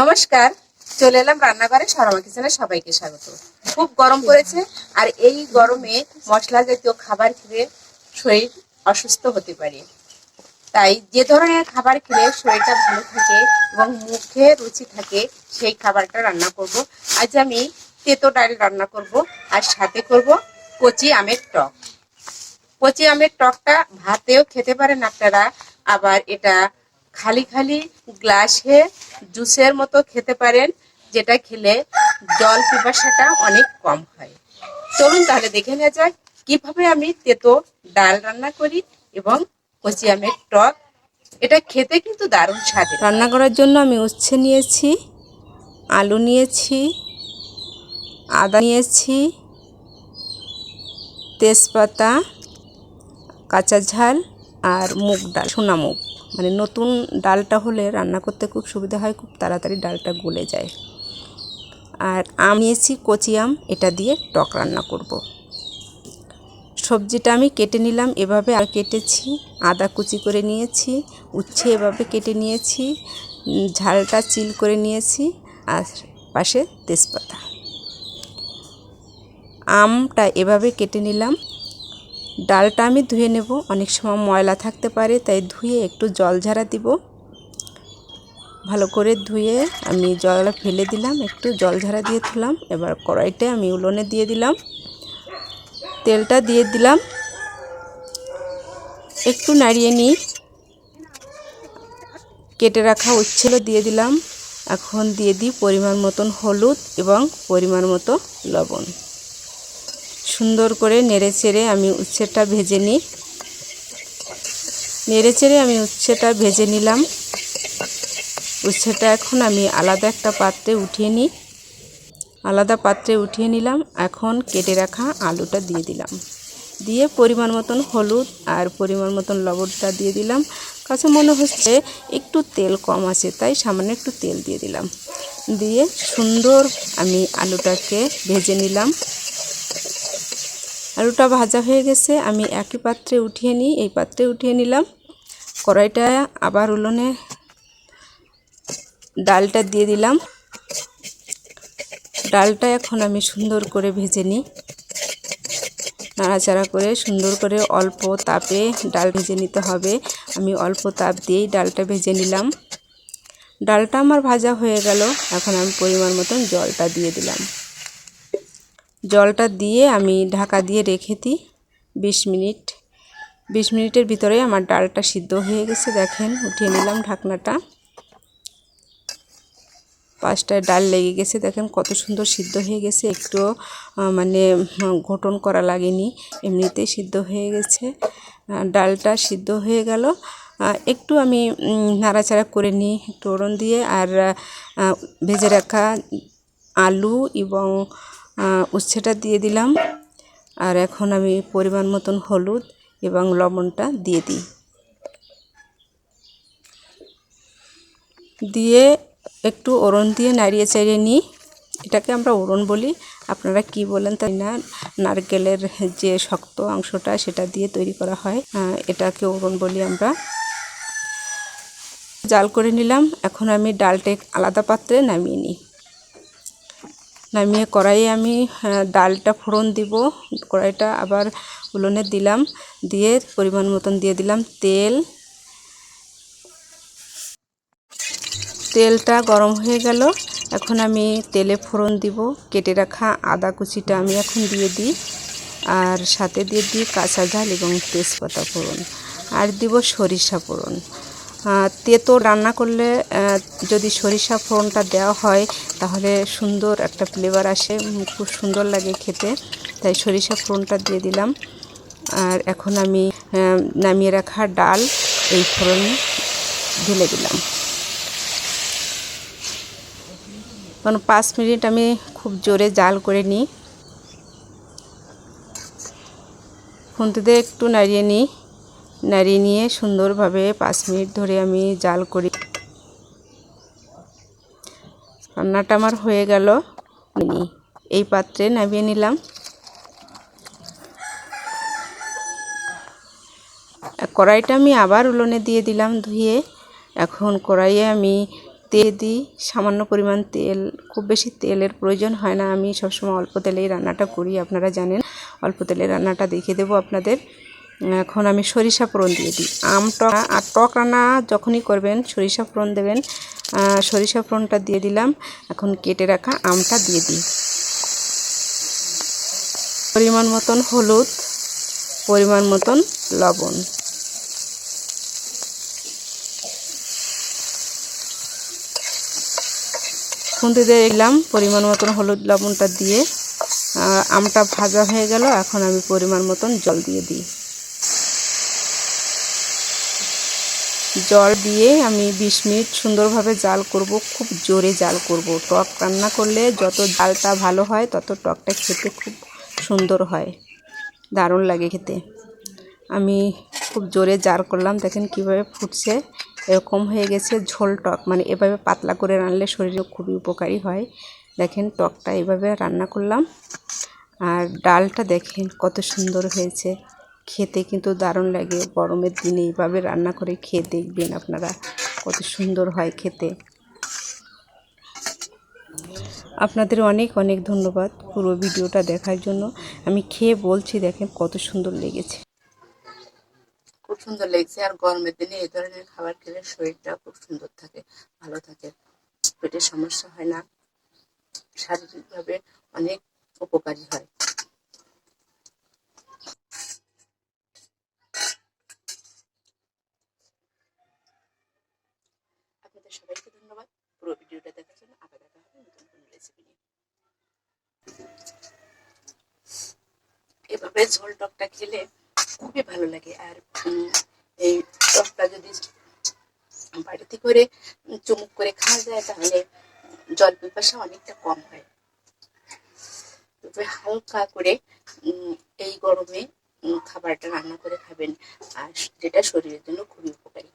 নমস্কার, চলে এলাম রান্নাঘরে সরমা কিচেনে সবাইকে স্বাগত। খুব গরম পড়েছে আর এই গরমে মশলা জাতীয় খাবার খেলে শরীর অসুস্থ হতে পারে। তাই যে ধরনের খাবার খেলে শরীরটা ভালো থাকে এবং মুখে রুচি থাকে, সেই খাবারটা রান্না করব। আজ আমি তেতো ডাল রান্না করব আর সাথে করব কচি আমের টক। কচি আমের টকটা ভাতেও খেতে পারেন আপনারা, আবার এটা খালি খালি গ্লাসে জুসের মতো খেতে পারেন, যেটা খেলে জল পিপাসাটা অনেক কম হয়। চলুন তাহলে দেখে নেওয়া যাক কীভাবে আমি তেতো ডাল রান্না করি এবং কচি আমের টক। এটা খেতে কিন্তু দারুণ স্বাদের। রান্না করার জন্য আমি উচ্ছে নিয়েছি, আলু নিয়েছি, আদা নিয়েছি, তেজপাতা, কাঁচা ঝাল আর মুগ ডাল, সোনা মুগ। মানে নতুন ডালটা হলে রান্না করতে খুব সুবিধা হয়, খুব তাড়াতাড়ি ডালটা গলে যায়। আর আম নিয়েছি, কচি আম, এটা দিয়ে টক রান্না করব। সবজিটা আমি কেটে নিলাম, এভাবে আর কেটেছি, আদা কুচি করে নিয়েছি, উচ্ছে এভাবে কেটে নিয়েছি ঝালটা চিল করে নিয়েছি, আর পাশে তেজপাতা। আমটা এভাবে কেটে নিলাম ডালটা আমি ধুয়ে নেব। অনেক সময় ময়লা থাকতে পারে, তাই ধুয়ে একটু জল ঝাড়া দিব। ভালো করে ধুয়ে আমি জল ফেলে দিলাম, একটু জল ঝাড়া দিয়ে তুলাম এবার কড়াইটা আমি উলোনে দিয়ে দিলাম। তেলটা দিয়ে দিলাম। একটু নাড়িয়ে নিই। কেটে রাখা উচ্ছেল দিয়ে দিলাম। এখন দিয়ে দিই পরিমাণ মতন হলুদ এবং পরিমাণ মতো লবণ। সুন্দর করে নেড়ে চেড়ে আমি উচ্ছেটা ভেজে নিই। নেড়ে চেড়ে আমি উচ্ছেটা ভেজে নিলাম। উচ্ছেটা এখন আমি আলাদা একটা পাত্রে উঠিয়ে নিই। আলাদা পাত্রে উঠিয়ে নিলাম। এখন কেটে রাখা আলুটা দিয়ে দিলাম। দিয়ে পরিমাণ মতন হলুদ আর পরিমাণ মতন লবণটা দিয়ে দিলাম। কাছে মনে হচ্ছে একটু তেল কম আছে, তাই সামান্য একটু তেল দিয়ে দিলাম। দিয়ে সুন্দর আমি আলুটাকে ভেজে নিলাম। আলুটা ভাজা হয়ে গেছে, আমি একই পাত্রে উঠিয়ে নিই। এই পাত্রে উঠিয়ে নিলাম। কড়াইটা আবার উলোনে ডালটা দিয়ে দিলাম। ডালটা এখন আমি সুন্দর করে ভেজে নিই। নাড়াচাড়া করে সুন্দর করে অল্প তাপে ডাল ভেজে নিতে হবে। আমি অল্প তাপ দিয়েই ডালটা ভেজে নিলাম। ডালটা আমার ভাজা হয়ে গেল। এখন আমি পরিমাণ মতন জলটা দিয়ে দিলাম। জলটা দিয়ে আমি ঢাকা দিয়ে রেখে দিই বিশ মিনিট। বিশ মিনিটের ভিতরে আমার ডালটা সিদ্ধ হয়ে গেছে, দেখেন, উঠিয়ে নিলাম ঢাকনাটা। পাঁচটায় ডাল লেগে গেছে, দেখেন, কত সুন্দর সিদ্ধ হয়ে গেছে। একটু মানে ঘটন করা লাগেনি, এমনিতেই সিদ্ধ হয়ে গেছে। ডালটা সিদ্ধ হয়ে গেল। একটু আমি নাড়াচাড়া করে নিই একটু ওড়ন দিয়ে। আর ভেজে রাখা আলু এবং উচ্ছেটা দিয়ে দিলাম। আর এখন আমি পরিমাণ মতন হলুদ এবং লবণটা দিয়ে দিই। দিয়ে একটু ওড়ন দিয়ে নাড়িয়ে চাড়িয়ে নিই। এটাকে আমরা ওড়ন বলি। আপনারা কি বলেন তাই না। নারকেলের যে শক্ত অংশটা, সেটা দিয়ে তৈরি করা হয়। এটাকে ওড়ন বলি আমরা। জাল করে নিলাম। এখন আমি ডালটা আলাদা পাত্রে নামিয়ে নিই। নামিয়ে কড়াইয়ে আমি ডালটা ফোড়ন দিব। কড়াইটা আবার উলনে দিলাম। দিয়ে পরিমাণ মতন দিয়ে দিলাম তেল। তেলটা গরম হয়ে গেল। এখন আমি তেলে ফোড়ন দিব। কেটে রাখা আদা কুচিটা আমি এখন দিয়ে দিই। আর সাথে দিয়ে দিই কাঁচা ঝাল এবং তেজপাতা ফোড়ন। আর দিব সরিষা ফোড়ন। তেতো রান্না করলে যদি সরিষা ফোড়নটা দেওয়া হয়, তাহলে সুন্দর একটা ফ্লেভার আসে খুব সুন্দর লাগে খেতে। তাই সরিষা ফোড়নটা দিয়ে দিলাম। আর এখন আমি নামিয়ে রাখা ডাল, এই ফোড়নে ঢেলে দিলাম। কারণ পাঁচ মিনিট আমি খুব জোরে জাল করে নিই। খুন্তি দিয়ে একটু নাড়িয়ে নিই। নাড়িয়ে নিয়ে সুন্দরভাবে পাঁচ মিনিট ধরে আমি জাল করি। রান্নাটা আমার হয়ে গেল। এই পাত্রে নামিয়ে নিলাম। কড়াইটা আমি আবার উলোনে দিয়ে দিলাম ধুয়ে। এখন কড়াইয়ে আমি তেল দিই। সামান্য পরিমাণ তেল, খুব বেশি তেলের প্রয়োজন হয় না। আমি সবসময় অল্প তেলেই রান্নাটা করি, আপনারা জানেন। অল্প তেলে রান্নাটা দেখিয়ে দেবো আপনাদের। এখন আমি সরিষা ফোড়ন দিয়ে দিই। আম, টক আর টক রান্না যখনই করবেন, সরিষা ফোড়ন দেবেন সরিষা ফোড়নটা দিয়ে দিলাম। এখন কেটে রাখা আমটা দিয়ে দিই। পরিমাণ মতন হলুদ, পরিমাণ মতন লবণ। খুন্তি দিয়ে দিলাম পরিমাণ মতন হলুদ লবণটা দিয়ে। আমটা ভাজা হয়ে গেল, এখন আমি পরিমাণ মতন জল দিয়ে দিই। জল দিয়ে আমি বিশ মিনিট সুন্দরভাবে জাল করব, খুব জোরে জাল করব। টক রান্না করলে যত জালটা ভালো হয়, তত টকটা খেতে খুব সুন্দর হয়। দারুণ লাগে খেতে। আমি খুব জোরে জার করলাম, দেখেন কীভাবে ফুটছে। এরকম হয়ে গেছে ঝোল টক মানে এভাবে পাতলা করে রানলে শরীরে খুবই উপকারী হয়। দেখেন টকটা এভাবে রান্না করলাম। আর ডালটা দেখেন কত সুন্দর হয়েছে। খেতে কিন্তু দারুণ লাগে। গরমের দিনে এইভাবে রান্না করে খেয়ে দেখবেন আপনারা কত সুন্দর হয় খেতে। আপনাদের অনেক অনেক ধন্যবাদ পুরো ভিডিওটা দেখার জন্য। আমি খেয়ে বলছি, দেখেন কত সুন্দর লেগেছে। খুব সুন্দর লেগেছে আর গরমের দিনে এই ধরনের খাবার খেলে শরীরটা খুব সুন্দর থাকে, ভালো থাকে। পেটের সমস্যা হয় না, শারীরিকভাবে অনেক উপকারী হয়। সবাইকে ধন্যবাদ। পুরো ভিডিওটা দেখার জন্য আবার দেখা হবে নতুন কোনো রেসিপি নিয়ে। এভাবে ঝোল টকটা খেলে খুবই ভালো লাগে। আর এই টকটা যদি বাড়িতে করে চুমুক করে খাওয়া যায়, তাহলে জল পিপাসা অনেকটা কম হয়। তবে হালকা করে এই গরমে খাবারটা রান্না করে খাবেন। আর যেটা শরীরের জন্য খুবই উপকারী।